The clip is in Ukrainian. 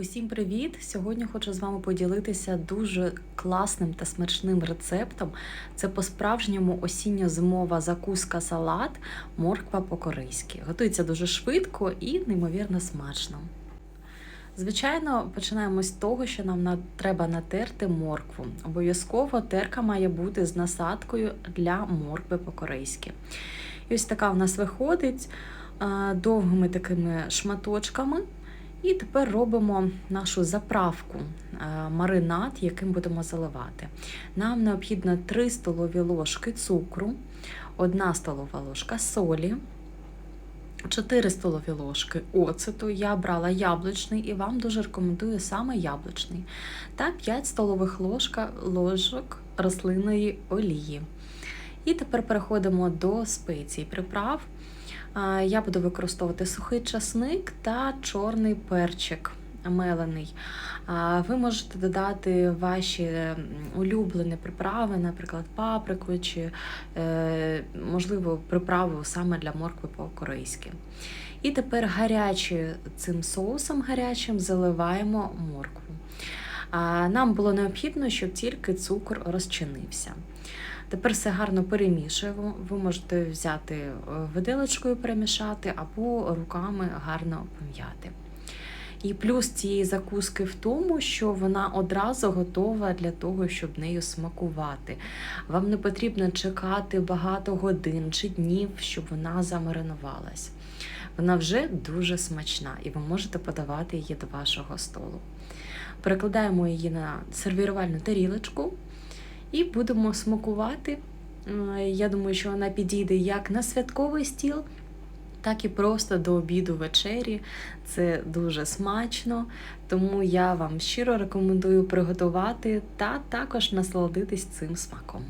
Усім привіт! Сьогодні хочу з вами поділитися дуже класним та смачним рецептом. Це по-справжньому осінньо-зимова закуска салат морква по-корейськи. Готується дуже швидко і неймовірно смачно. Звичайно, починаємо з того, що нам треба натерти моркву. Обов'язково терка має бути з насадкою для моркви по-корейськи. І ось така в нас виходить довгими такими шматочками. І тепер робимо нашу заправку, е, маринад, яким будемо заливати. Нам необхідно 3 столові ложки цукру, 1 столова ложка солі, 4 столові ложки оцету. Я брала яблучний і вам дуже рекомендую саме яблучний. Та 5 столових ложка, ложок рослинної олії. І тепер переходимо до спецій приправ. Я буду використовувати сухий часник та чорний перчик мелений. Ви можете додати ваші улюблені приправи, наприклад, паприку чи, е, можливо, приправу саме для моркви по-корейськи. І тепер гарячі цим соусом гарячим заливаємо моркву. Нам було необхідно, щоб тільки цукор розчинився. Тепер все гарно перемішуємо. Ви можете взяти е, виделочкою перемішати або руками гарно пом'яти. І плюс цієї закуски в тому, що вона одразу готова для того, щоб нею смакувати. Вам не потрібно чекати багато годин чи днів, щоб вона замаринувалась. Вона вже дуже смачна, і ви можете подавати її до вашого столу. Перекладаємо її на сервірувальну тарілочку і будемо смакувати. Е, Я думаю, що вона підійде як на святковий стіл, так і просто до обіду вечері. Це дуже смачно, тому я вам щиро рекомендую приготувати та також насолодитись цим смаком.